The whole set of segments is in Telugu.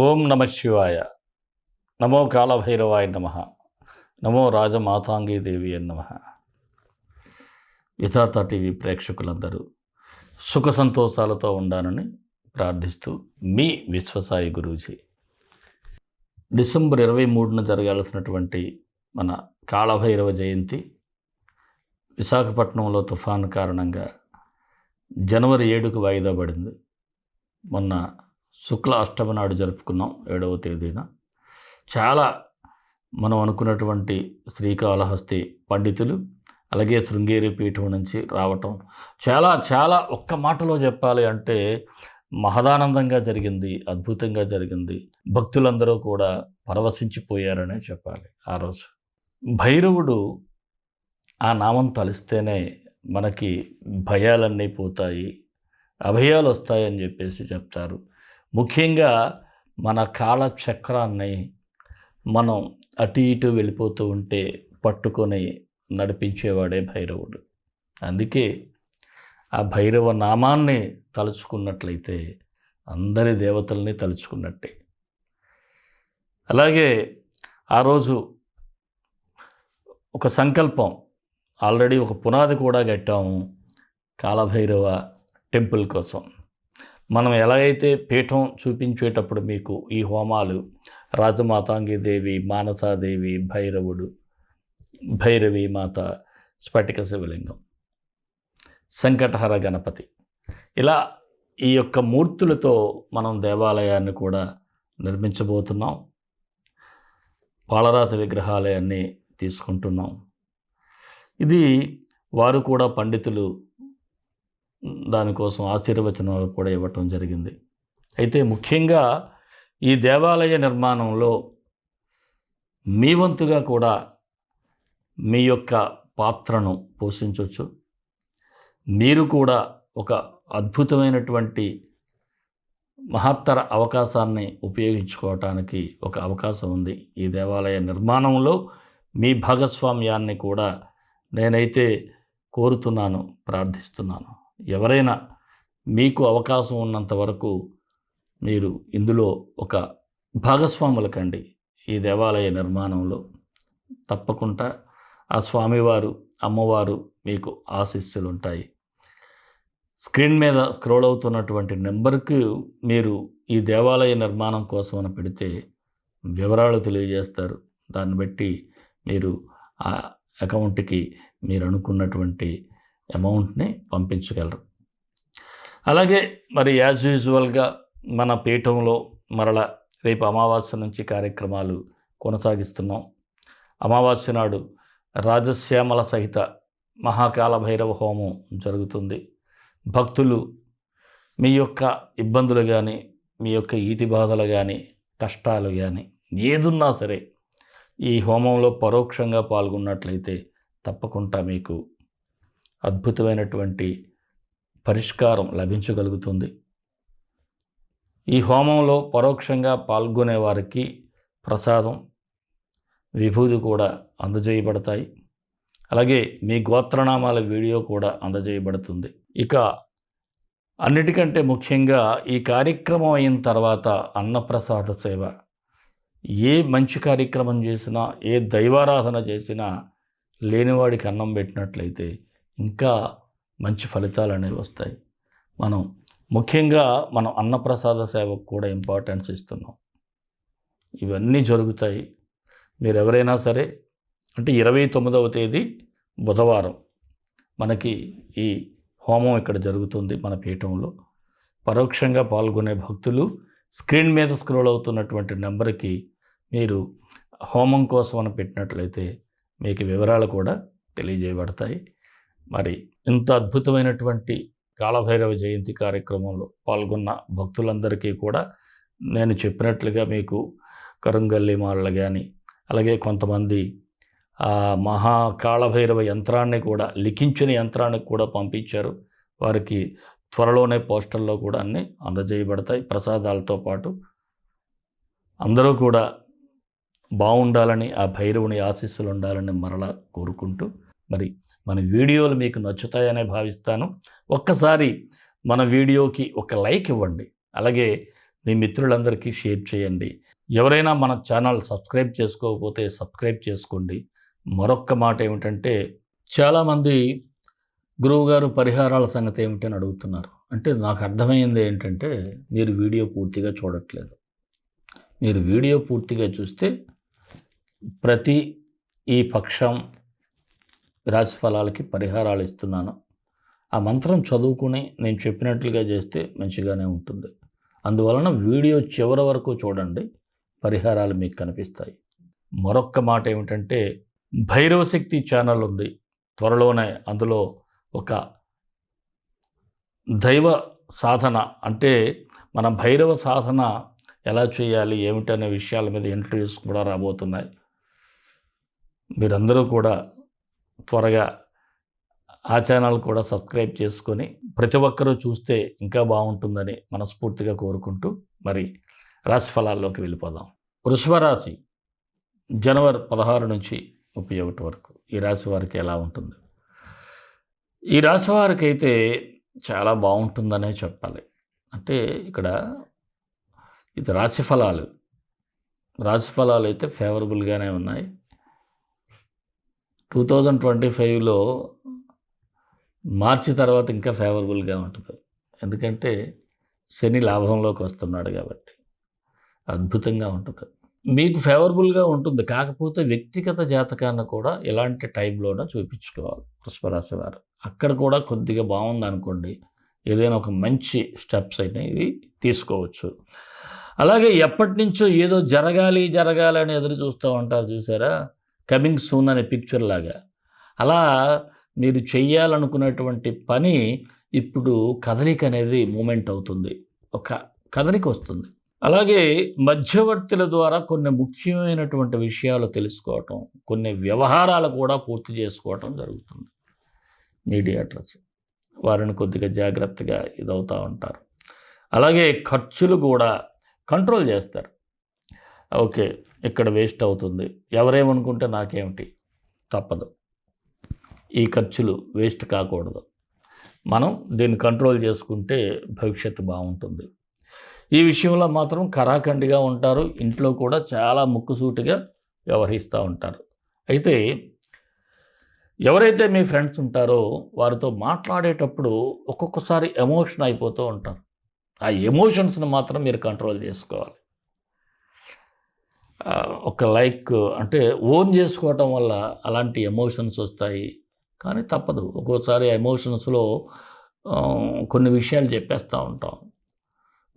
ఓం నమ శివాయ. నమో కాలభైరవాయ నమ. నమో రాజమాతాంగీదేవి నమ. యథాత టీవీ ప్రేక్షకులందరూ సుఖ సంతోషాలతో ఉండాలని ప్రార్థిస్తూ మీ విశ్వసాయి గురూజీ. డిసెంబర్ ఇరవై మూడున జరగాల్సినటువంటి మన కాళభైరవ జయంతి విశాఖపట్నంలో తుఫాను కారణంగా జనవరి ఏడుకు వాయిదా పడింది. మొన్న శుక్ల అష్టమి నాడు జరుపుకున్నాం ఏడవ తేదీన. చాలా మనం అనుకున్నటువంటి శ్రీకాళహస్తి పండితులు అలాగే శృంగేరి పీఠం నుంచి రావటం. చాలా చాలా ఒక్క మాటలో చెప్పాలి అంటే మహదానందంగా జరిగింది అద్భుతంగా జరిగింది. భక్తులందరూ కూడా పరవశించిపోయారనే చెప్పాలి ఆ రోజు. భైరవుడు ఆ నామం తలిస్తేనే మనకి భయాలన్నీ పోతాయి అభయాలు వస్తాయని చెప్పేసి చెప్తారు. ముఖ్యంగా మన కాల చక్రాన్ని మనం అటు ఇటు వెళ్ళిపోతూ ఉంటే పట్టుకొని నడిపించేవాడే భైరవుడు. అందుకే ఆ భైరవ నామాన్ని తలుచుకున్నట్లయితే అందరి దేవతల్ని తలుచుకున్నట్టే. అలాగే ఆ రోజు ఒక సంకల్పం ఆల్రెడీ ఒక పునాది కూడా కట్టాము కాలభైరవ టెంపుల్ కోసం. మనం ఎలాగైతే పీఠం చూపించేటప్పుడు మీకు ఈ హోమాలు రాజమాతాంగిదేవి మానసాదేవి భైరవుడు భైరవి మాత స్ఫటిక శివలింగం సంకటహర గణపతి. ఇలా ఈ యొక్క మూర్తులతో మనం దేవాలయాన్ని కూడా నిర్మించబోతున్నాం. పాలరాతి విగ్రహాలయాన్ని తీసుకుంటున్నాం. ఇది వారు కూడా పండితులు దానికోసం ఆశీర్వచనాలు కూడా ఇవ్వటం జరిగింది. అయితే ముఖ్యంగా ఈ దేవాలయ నిర్మాణంలో మీ వంతుగా కూడా మీ యొక్క పాత్రను పోషించవచ్చు. మీరు కూడా ఒక అద్భుతమైనటువంటి మహత్తర అవకాశాన్ని ఉపయోగించుకోవటానికి ఒక అవకాశం ఉంది. ఈ దేవాలయ నిర్మాణంలో మీ భాగస్వామ్యాన్ని కూడా నేనైతే కోరుతున్నాను ప్రార్థిస్తున్నాను. ఎవరైనా మీకు అవకాశం ఉన్నంత వరకు మీరు ఇందులో ఒక భాగస్వాముల కండి ఈ దేవాలయ నిర్మాణంలో తప్పకుండా ఆ స్వామివారు అమ్మవారు మీకు ఆశీస్సులు ఉంటాయి స్క్రీన్ మీద స్క్రోల్ అవుతున్నటువంటి నెంబర్కి మీరు ఈ దేవాలయ నిర్మాణం కోసం అని పెడితే వివరాలు తెలియజేస్తారు. దాన్ని బట్టి మీరు ఆ అకౌంట్కి మీరు అనుకున్నటువంటి అమౌంట్ని పంపించగలరు. అలాగే మరి యాజ్ యూజువల్గా మన పీఠంలో మరల రేపు అమావాస్య నుంచి కార్యక్రమాలు కొనసాగిస్తున్నాం. అమావాస్య నాడు రాజశ్యామల సహిత మహాకాల భైరవ హోమం జరుగుతుంది. భక్తులు మీ యొక్క ఇబ్బందులు కానీ మీ యొక్క ఈతి బాధలు కానీ కష్టాలు కానీ ఏదున్నా సరే ఈ హోమంలో పరోక్షంగా పాల్గొన్నట్లయితే తప్పకుండా మీకు అద్భుతమైనటువంటి పరిష్కారం లభించగలుగుతుంది. ఈ హోమంలో పరోక్షంగా పాల్గొనే వారికి ప్రసాదం విభూది కూడా అందజేయబడతాయి. అలాగే మీ గోత్రనామాల వీడియో కూడా అందజేయబడుతుంది. ఇక అన్నిటికంటే ముఖ్యంగా ఈ కార్యక్రమం అయిన తర్వాత అన్నప్రసాద సేవ. ఏ మంచి కార్యక్రమం చేసినా ఏ దైవారాధన చేసినా లేనివాడికి అన్నం పెట్టినట్లయితే ఇంకా మంచి ఫలితాలు అనేవి వస్తాయి. మనం ముఖ్యంగా మనం అన్నప్రసాద సేవకు కూడా ఇంపార్టెన్స్ ఇస్తున్నాం. ఇవన్నీ జరుగుతాయి. మీరు ఎవరైనా సరే అంటే ఇరవై తొమ్మిదవ తేదీ బుధవారం మనకి ఈ హోమం ఇక్కడ జరుగుతుంది మన పీఠంలో. పరోక్షంగా పాల్గొనే భక్తులు స్క్రీన్ మీద స్క్రోల్ అవుతున్నటువంటి నెంబర్కి మీరు హోమం కోసం అని పెట్టినట్లయితే మీకు వివరాలు కూడా తెలియజేయబడతాయి. మరి ఇంత అద్భుతమైనటువంటి కాలభైరవ జయంతి కార్యక్రమంలో పాల్గొన్న భక్తులందరికీ కూడా నేను చెప్పినట్లుగా మీకు కరుంగల్లి మాలలు కానీ అలాగే కొంతమంది ఆ మహా కాళభైరవ యంత్రాన్ని కూడా లిఖించిన యంత్రానికి కూడా పంపించారు. వారికి త్వరలోనే పోస్టల్లో కూడా అన్నీ అందజేయబడతాయి. ప్రసాదాలతో పాటు అందరూ కూడా బాగుండాలని ఆ భైరవుని ఆశీస్సులు ఉండాలని మరలా కోరుకుంటూ మరి మన వీడియోలు మీకు నచ్చుతాయనే భావిస్తాను. ఒక్కసారి మన వీడియోకి ఒక లైక్ ఇవ్వండి. అలాగే మీ మిత్రులందరికీ షేర్ చేయండి. ఎవరైనా మన ఛానల్ సబ్స్క్రైబ్ చేసుకోకపోతే సబ్స్క్రైబ్ చేసుకోండి. మరొక్క మాట ఏమిటంటే చాలామంది గురువుగారు పరిహారాల సంగతి ఏమిటని అడుగుతున్నారు. అంటే నాకు అర్థమైంది ఏంటంటే మీరు వీడియో పూర్తిగా చూడట్లేదు. మీరు వీడియో పూర్తిగా చూస్తే ప్రతి ఈ పక్షం రాశి ఫలాలకి పరిహారాలు ఇస్తున్నాను. ఆ మంత్రం చదువుకుని నేను చెప్పినట్లుగా చేస్తే మంచిగానే ఉంటుంది. అందువలన వీడియో చివరి వరకు చూడండి. పరిహారాలు మీకు కనిపిస్తాయి. మరొక్క మాట ఏమిటంటే భైరవశక్తి ఛానల్ ఉంది. త్వరలోనే అందులో ఒక దైవ సాధన అంటే మన భైరవ సాధన ఎలా చేయాలి ఏమిటనే విషయాల మీద ఇంటర్వ్యూస్ కూడా రాబోతున్నాయి. మీరందరూ కూడా త్వరగా ఆ ఛానల్ కూడా సబ్స్క్రైబ్ చేసుకొని ప్రతి ఒక్కరూ చూస్తే ఇంకా బాగుంటుందని మనస్ఫూర్తిగా కోరుకుంటూ మరి రాశి ఫలాల్లోకి వెళ్ళిపోదాం. వృషభ రాశి జనవరి పదహారు నుంచి ముప్పై ఒకటి వరకు ఈ రాశి వారికి ఎలా ఉంటుంది? ఈ రాశి వారికి అయితే చాలా బాగుంటుందనే చెప్పాలి. అంటే ఇక్కడ ఇది రాశి ఫలాలు రాశి ఫలాలు అయితే ఫేవరబుల్గానే ఉన్నాయి. టూ థౌజండ్ ట్వంటీ ఫైవ్లో మార్చి తర్వాత ఇంకా ఫేవరబుల్గా ఉంటుంది. ఎందుకంటే శని లాభంలోకి వస్తున్నాడు కాబట్టి అద్భుతంగా ఉంటుంది. మీకు ఫేవరబుల్గా ఉంటుంది. కాకపోతే వ్యక్తిగత జాతకాన్ని కూడా ఇలాంటి టైంలోనే చూపించుకోవాలి వృషభరాశి వారు. అక్కడ కూడా కొద్దిగా బాగుంది అనుకోండి. ఏదైనా ఒక మంచి స్టెప్స్ అనేవి తీసుకోవచ్చు. అలాగే ఎప్పటి నుంచో ఏదో జరగాలి జరగాలి అని ఎదురు చూస్తూ ఉంటారు చూసారా? కమింగ్ సూన్ అనే పిక్చర్ లాగా. అలా మీరు చేయాలనుకున్నటువంటి పని ఇప్పుడు కదలిక అనేది మూమెంట్ అవుతుంది. ఒక కదలిక వస్తుంది. అలాగే మధ్యవర్తుల ద్వారా కొన్ని ముఖ్యమైనటువంటి విషయాలు తెలుసుకోవటం కొన్ని వ్యవహారాలు కూడా పూర్తి చేసుకోవటం జరుగుతుంది. మీడియేటర్స్ వారిని కొద్దిగా జాగ్రత్తగా ఇదవుతూ ఉంటారు. అలాగే ఖర్చులు కూడా కంట్రోల్ చేస్తారు. ఓకే. ఇక్కడ వేస్ట్ అవుతుంది? ఎవరేమనుకుంటే నాకేమిటి? తప్పదు. ఈ ఖర్చులు వేస్ట్ కాకూడదు. మనం దీన్ని కంట్రోల్ చేసుకుంటే భవిష్యత్తు బాగుంటుంది. ఈ విషయంలో మాత్రం కరాఖండిగా ఉంటారు. ఇంట్లో కూడా చాలా ముక్కుసూటిగా వ్యవహరిస్తూ ఉంటారు. అయితే ఎవరైతే మీ ఫ్రెండ్స్ ఉంటారో వారితో మాట్లాడేటప్పుడు ఒక్కొక్కసారి ఎమోషన్ అయిపోతూ ఉంటారు. ఆ ఎమోషన్స్ని మాత్రం మీరు కంట్రోల్ చేసుకోవాలి. ఒక లైక్ అంటే ఓన్ చేసుకోవటం వల్ల అలాంటి ఎమోషన్స్ వస్తాయి. కానీ తప్పదు. ఒక్కోసారి ఎమోషన్స్లో కొన్ని విషయాలు చెప్పేస్తూ ఉంటాం.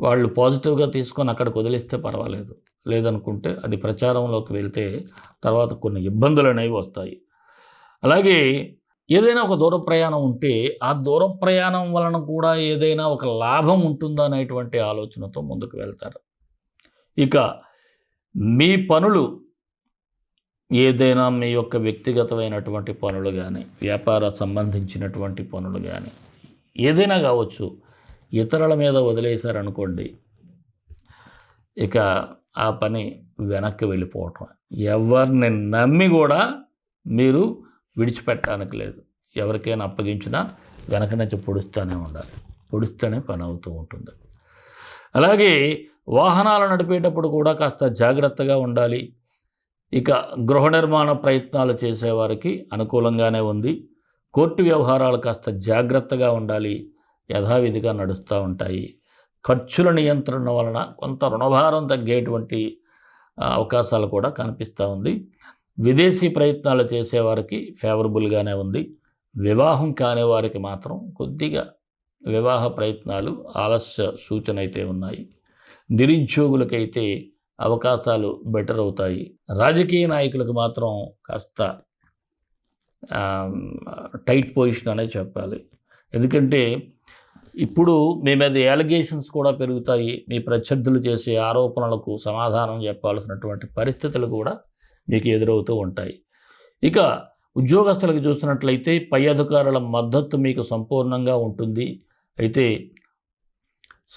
వాళ్ళు పాజిటివ్గా తీసుకొని అక్కడికి వదిలిస్తే పర్వాలేదు. లేదనుకుంటే అది ప్రచారంలోకి వెళ్తే తర్వాత కొన్ని ఇబ్బందులు అనేవి వస్తాయి. అలాగే ఏదైనా ఒక దూర ప్రయాణం ఉంటే ఆ దూర ప్రయాణం వలన కూడా ఏదైనా ఒక లాభం ఉంటుందా అనేటువంటి ఆలోచనతో ముందుకు వెళ్తారు. ఇక మీ పనులు ఏదైనా మీ యొక్క వ్యక్తిగతమైనటువంటి పనులు కానీ వ్యాపార సంబంధించినటువంటి పనులు కానీ ఏదైనా కావచ్చు ఇతరుల మీద వదిలేశారనుకోండి ఇక ఆ పని వెనక్కి వెళ్ళిపోవటం. ఎవరిని నమ్మి కూడా మీరు విడిచిపెట్టడానికి లేదు. ఎవరికైనా అప్పగించినా వెనక నుంచి పొడుస్తూనే ఉండాలి. పొడుస్తూనే పని అవుతూ ఉంటుంది. అలాగే వాహనాలు నడిపేటప్పుడు కూడా కాస్త జాగ్రత్తగా ఉండాలి. ఇక గృహ నిర్మాణ ప్రయత్నాలు చేసేవారికి అనుకూలంగానే ఉంది. కోర్టు వ్యవహారాలు కాస్త జాగ్రత్తగా ఉండాలి. యథావిధిగా నడుస్తూ ఉంటాయి. ఖర్చుల నియంత్రణ వలన కొంత రుణభారం తగ్గేటువంటి అవకాశాలు కూడా కనిపిస్తూ ఉంది. విదేశీ ప్రయత్నాలు చేసేవారికి ఫేవరబుల్గానే ఉంది. వివాహం కాని వారికి మాత్రం కొద్దిగా వివాహ ప్రయత్నాలు ఆలస్య సూచన అయితే ఉన్నాయి. నిరుద్యోగులకైతే అవకాశాలు బెటర్ అవుతాయి. రాజకీయ నాయకులకు మాత్రం కాస్త టైట్ పొజిషన్ అనే చెప్పాలి. ఎందుకంటే ఇప్పుడు మీ మీద ఎలిగేషన్స్ కూడా పెరుగుతాయి. మీ ప్రత్యర్థులు చేసే ఆరోపణలకు సమాధానం చెప్పాల్సినటువంటి పరిస్థితులు కూడా మీకు ఎదురవుతూ ఉంటాయి. ఇక ఉద్యోగస్తులకు చూసినట్లయితే పై అధికారుల మద్దతు మీకు సంపూర్ణంగా ఉంటుంది. అయితే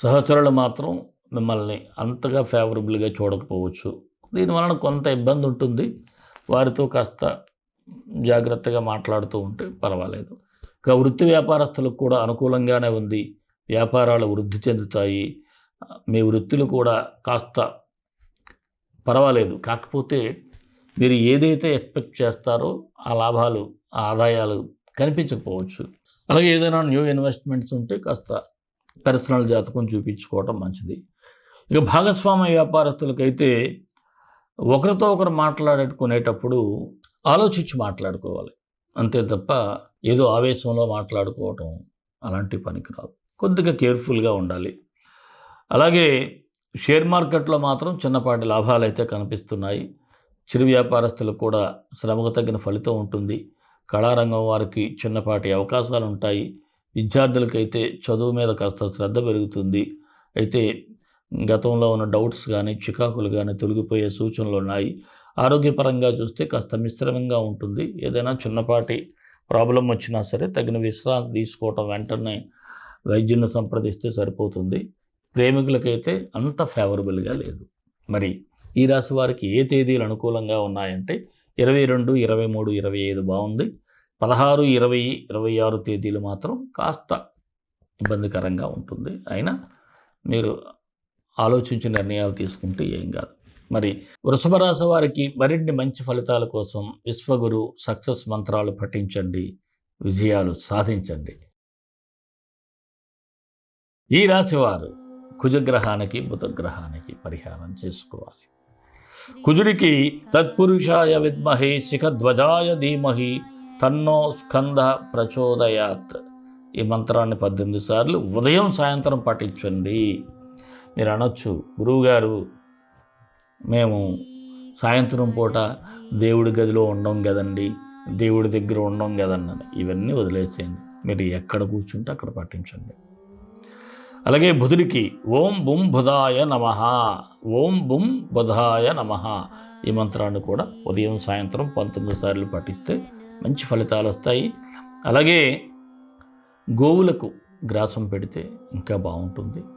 సహచరులు మాత్రం మిమ్మల్ని అంతగా ఫేవరబుల్గా చూడకపోవచ్చు. దీనివలన కొంత ఇబ్బంది ఉంటుంది. వారితో కాస్త జాగ్రత్తగా మాట్లాడుతూ ఉంటే పర్వాలేదు. ఇక వృత్తి వ్యాపారస్తులకు కూడా అనుకూలంగానే ఉంది. వ్యాపారాలు వృద్ధి చెందుతాయి. మీ వృత్తులు కూడా కాస్త పర్వాలేదు. కాకపోతే మీరు ఏదైతే ఎక్స్పెక్ట్ చేస్తారో ఆ లాభాలు ఆ ఆదాయాలు కనిపించకపోవచ్చు. అలాగే ఏదైనా న్యూ ఇన్వెస్ట్మెంట్స్ ఉంటే కాస్త పర్సనల్ జాతకం చూపించుకోవటం మంచిది. ఇక భాగస్వామ్య వ్యాపారస్తులకైతే ఒకరితో ఒకరు మాట్లాడుకునేటప్పుడు ఆలోచించి మాట్లాడుకోవాలి. అంతే తప్ప ఏదో ఆవేశంలో మాట్లాడుకోవటం అలాంటి పనికిరాదు కొద్దిగా కేర్ఫుల్గా ఉండాలి. అలాగే షేర్ మార్కెట్లో మాత్రం చిన్నపాటి లాభాలు అయితే కనిపిస్తున్నాయి. చిరు వ్యాపారస్తులకు కూడా శ్రమకు తగిన ఫలితం ఉంటుంది. కళారంగం వారికి చిన్నపాటి అవకాశాలు ఉంటాయి విద్యార్థులకైతే చదువు మీద కాస్త శ్రద్ధ పెరుగుతుంది. అయితే గతంలో ఉన్న డౌట్స్ కానీ చికాకులు కానీ తొలగిపోయే సూచనలు ఉన్నాయి. ఆరోగ్యపరంగా చూస్తే కాస్త మిశ్రమంగా ఉంటుంది. ఏదైనా చిన్నపాటి ప్రాబ్లం వచ్చినా సరే తగిన విశ్రాంతి తీసుకోవటం వెంటనే వైద్యుని సంప్రదిస్తే సరిపోతుంది. ప్రేమికులకైతే అంత ఫేవరబుల్గా లేదు. మరి ఈ రాశి వారికి ఏ తేదీలు అనుకూలంగా ఉన్నాయంటే ఇరవై రెండు ఇరవై మూడు ఇరవై ఐదు బాగుంది. పదహారు ఇరవై ఇరవై ఆరు తేదీలు మాత్రం కాస్త ఇబ్బందికరంగా ఉంటుంది. అయినా మీరు ఆలోచించి నిర్ణయాలు తీసుకుంటే ఏం కాదు. మరి వృషభ రాశి వారికి మరిన్ని మంచి ఫలితాల కోసం విశ్వగురు సక్సెస్ మంత్రాలు పఠించండి విజయాలు సాధించండి. ఈ రాశివారు కుజగ్రహానికి బుధగ్రహానికి పరిహారం చేసుకోవాలి. కుజుడికి తత్పురుషాయ విద్మహే శిఖధ్వజాయ ధీమహి తన్నో స్కంద ప్రచోదయాత్. ఈ మంత్రాన్ని పద్దెనిమిది సార్లు ఉదయం సాయంత్రం పఠించండి. మీరు అనొచ్చు. గురువుగారు మేము సాయంత్రం పూట దేవుడి గదిలో ఉండం కదండి దేవుడి దగ్గర ఉండం కదన్నది ఇవన్నీ వదిలేసేయండి. మీరు ఎక్కడ కూర్చుంటే అక్కడ పాటించండి అలాగే బుధుడికి ఓం బుం బుధాయ నమ ఓం బుం బుధాయ నమ ఈ మంత్రాన్ని కూడా ఉదయం సాయంత్రం పంతొమ్మిది సార్లు పఠిస్తే మంచి ఫలితాలు వస్తాయి. అలాగే గోవులకు గ్రాసం పెడితే ఇంకా బాగుంటుంది.